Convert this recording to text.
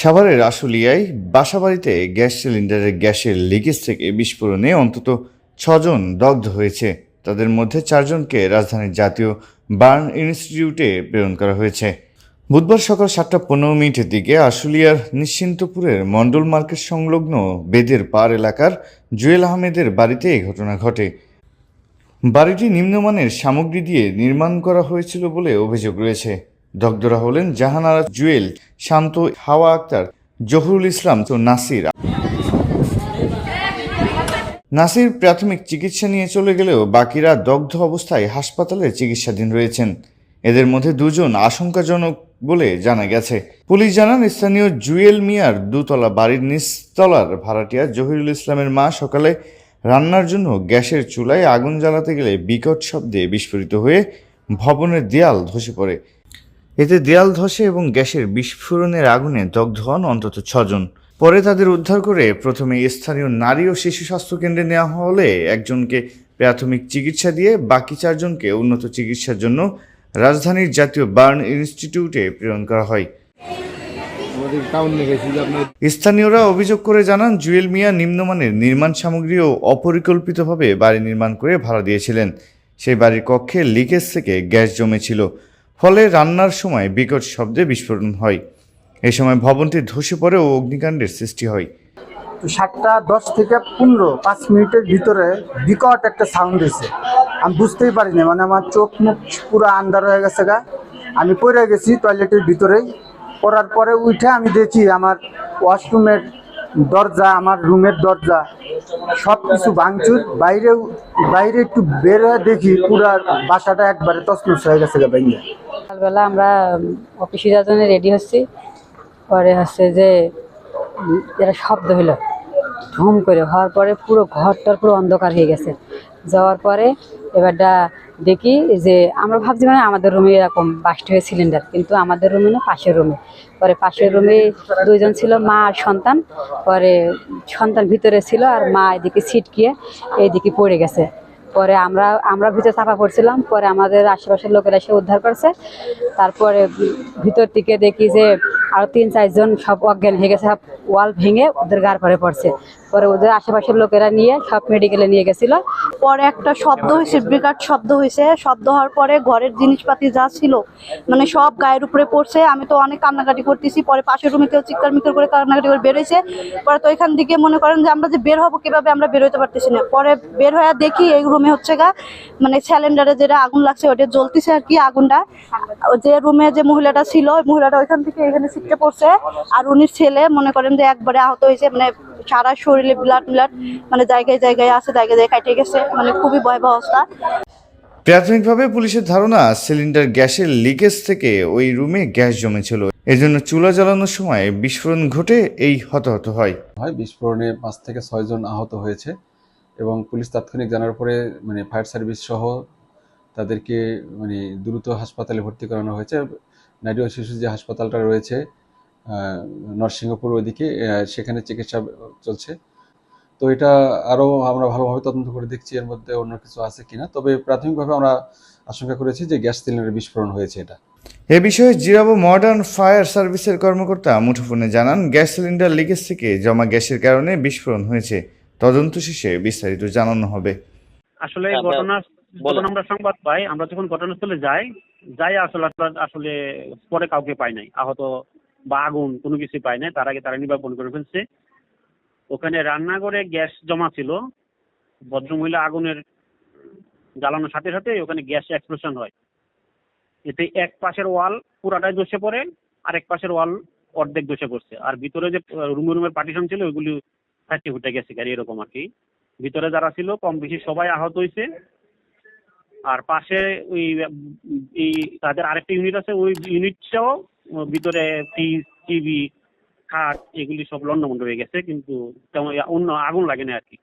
সাভারের আশুলিয়ায় বাসাবাড়িতে গ্যাস সিলিন্ডারের গ্যাসের লিকেজ থেকে বিস্ফোরণে অন্তত ছজন দগ্ধ হয়েছে। তাদের মধ্যে চারজনকে রাজধানীর জাতীয় বার্ন ইনস্টিটিউটে প্রেরণ করা হয়েছে। বুধবার সকাল সাতটা পনেরো মিনিটের দিকে আশুলিয়ার নিশ্চিন্তপুরের মণ্ডল মার্কেট সংলগ্ন বেদের পার এলাকার জুয়েল আহমেদের বাড়িতে এই ঘটনা ঘটে। বাড়িটি নিম্নমানের সামগ্রী দিয়ে নির্মাণ করা হয়েছিল বলে অভিযোগ রয়েছে। দগ্ধরা হলেন জাহানারা জুয়েল, শান্ত হাওয়া আক্তার, জহুরুল ইসলাম তো নাসির। নাসির প্রাথমিক চিকিৎসা নিয়ে চলে গেলেও বাকিরা দগ্ধ অবস্থায় হাসপাতালে চিকিৎসাধীন রয়েছেন। এদের মধ্যে দুজন আশঙ্কাজনক বলে জানা গেছে। পুলিশ জানান, স্থানীয় জুয়েল মিয়ার দুতলা বাড়ির নিচতলার ভাড়াটিয়া জহিরুল ইসলামের মা সকালে রান্নার জন্য গ্যাসের চুলায় আগুন জ্বালাতে গেলে বিকট শব্দে বিস্ফোরিত হয়ে ভবনের দেয়াল ধসে পড়ে। এতে দেয়াল ধসে এবং গ্যাসের বিস্ফোরণের আগুনে দগ্ধ হন অন্তত ছজন। পরে তাদের উদ্ধার করে প্রথমে স্থানীয় নারী ও শিশু স্বাস্থ্য কেন্দ্রে নেওয়া হলে একজনকে প্রাথমিক চিকিৎসা দিয়ে বাকি চারজনকে উন্নত চিকিৎসার জন্য রাজধানীর জাতীয় বার্ন ইনস্টিটিউটে প্রেরণ করা হয়। স্থানীয়রা অভিযোগ করে জানান জুয়েল মিয়া নিম্নমানের নির্মাণ সামগ্রী ও অপরিকল্পিতভাবে বাড়ি নির্মাণ করে ভাড়া দিয়েছিলেন। সেই বাড়ির কক্ষে লিকেজ থেকে গ্যাস জমেছিল। ফলে রান্নার সময় বিকট শব্দে বিস্ফোরণ হয়। এই সময় ভবনটি ধসে পড়ে ও অগ্নিকাণ্ডের সৃষ্টি হয়। সাতটা দশ থেকে পনেরো, পাঁচ মিনিটের ভিতরে বিকট একটা সাউন্ড হয়েছে। আমি বুঝতেই পারিনি মানে আমার চোখ মুখ পুরো আন্দার হয়ে গেছে গা। আমি পড়ে গেছি টয়লেটের ভিতরেই। পড়ার পরে উঠে আমি দেখি আমার ওয়াশরুমের দরজা, আমার রুমের দরজা সব কিছু ভাঙচুর। বাইরেও, বাইরে একটু বের দেখি পুরা বাসাটা একবারে তসনস হয়ে গেছে গা বাইরে সকালবেলা আমরা অফিসে যাওয়ার জন্য রেডি হচ্ছি। পরে হচ্ছে যে যেটা শব্দ হলো ধুম করে। হওয়ার পরে পুরো ঘরটার পুরো অন্ধকার হয়ে গেছে। যাওয়ার পরে এবারটা দেখি যে, আমরা ভাবছি মানে আমাদের রুমে এরকম বাস্ট হয়ে সিলিন্ডার কিন্তু আমাদের রুমে না, পাশের রুমে পরে পাশের রুমে দুইজন ছিল, মা আর সন্তান। পরে সন্তান ভিতরে ছিল আর মা এদিকে ছিটকিয়ে এইদিকে পড়ে গেছে। পরে আমরা আমরা ভিতরে চাপা পড়ছিলাম, পরে আমাদের আশেপাশের লোকেরা এসে উদ্ধার করছে। তারপরে ভিতর থেকে দেখি যে আরও তিন চারজন সব অজ্ঞান হয়ে গেছে ওয়াল ভেঙে ওদের গার পরে পড়ছে। পরে ওদের আশেপাশের লোকেরা নিয়ে সব মেডিকেলে নিয়ে গেছিল। পরে একটা শব্দ হয়েছে, বিরাট শব্দ হয়েছে। শব্দ হওয়ার পরে ঘরের জিনিসপাতি যা ছিল মানে সব গায়ের উপরে পড়ছে। আমি তো অনেক কান্নাকাটি করতেছি। পরে পাশের রুমে কেউ চিৎকার মিৎকার করে কান্নাকাটি করে বেরোইছে। পরে তো এখান থেকে মনে করেন যে আমরা যে বের হব, কীভাবে আমরা বেরোতে পারতেছি না। পরে বের হয়ে দেখি এই রুমে হচ্ছে গা মানে সিলিন্ডারে যেটা আগুন লাগছে, ওটা জ্বলতেছে আর কি আগুনটা। যে রুমে যে মহিলাটা ছিল মহিলাটা ওইখান থেকে এখানে ছিটকে পড়ছে। আর উনি ছেলে মনে করেন যে একবারে আহত হয়েছে মানে সারা শরীরে ব্লাড ব্লাড মানে জায়গায় জায়গায় আছে জায়গায় জায়গায় কাটে গেছে। মানে খুবই ভয়াবহ অবস্থা। প্রাথমিকভাবে পুলিশের ধারণা সিলিন্ডার গ্যাসের লিকেজ থেকে ওই রুমে গ্যাস জমেছিল। এজন্য চুলা জ্বালানোর সময় বিস্ফোরণ ঘটে এই হতাহত হয়। হয় বিস্ফোরণে পাঁচ থেকে ছয়জন আহত হয়েছে এবং পুলিশ তাৎক্ষণিক জানার পরে মানে ফায়ার সার্ভিস সহ তাদেরকে মানে দ্রুত হাসপাতালে ভর্তি করানো হয়েছে। নারী ও শিশু যে হাসপাতালটা রয়েছে নরসিংহপুর ওইদিকে সেখানে চিকিৎসা চলছে। তো এটা আরও আমরা ভালোভাবে তদন্ত করে দেখছি এর মধ্যে অন্য কিছু আছে কিনা। তবে প্রাথমিকভাবে আমরা আশঙ্কা করেছি যে গ্যাস সিলিন্ডারের বিস্ফোরণ হয়েছে এটা। এ বিষয়ে জিরাবো মডার্ন ফায়ার সার্ভিসের কর্মকর্তা মুঠোফোনে জানান গ্যাস সিলিন্ডার লিকেজ থেকে জমা গ্যাসের কারণে বিস্ফোরণ হয়েছে। তদন্ত শেষে বিস্তারিত জানানো হবে। আসলে হ্যাঁ, ঘটনা বলেন। যখন আমরা সংবাদ পাই আমরা যখন ঘটনাস্থলে যাই যাই আসলে আসলে পরে কাউকে পাই নাই। আহত বা আগুন, কোনো কিছু পায় নাই। তার আগে তারা নির্বাপন করে ফেলছে। ওখানে রান্নাঘরে গ্যাস জমা ছিল। ভদ্রমহিলা আগুনের জ্বালানোর সাথে সাথে ওখানে গ্যাস এক্সপ্লোশন হয়। এতে এক পাশের ওয়াল পুরাটাই ধসে পড়ে আর এক পাশের ওয়াল অর্ধেক ধসে পড়ছে। আর ভিতরে যে রুমে রুমের পার্টিশন ছিল, ওইগুলি ফাটে ফুটে গেছে গাড়ি, এরকম আর কি। ভিতরে যারা ছিল, কম বেশি সবাই আহত হয়েছে। আর পাশে ওই তাদের আরেকটা ইউনিট আছে, ওই ইউনিটটাও ভিতরে ফ্রিজ টিভি খাট, এগুলি সব লন্ডভন্ড হয়ে গেছে, কিন্তু তেমন অন্য আগুন লাগে না আর কি।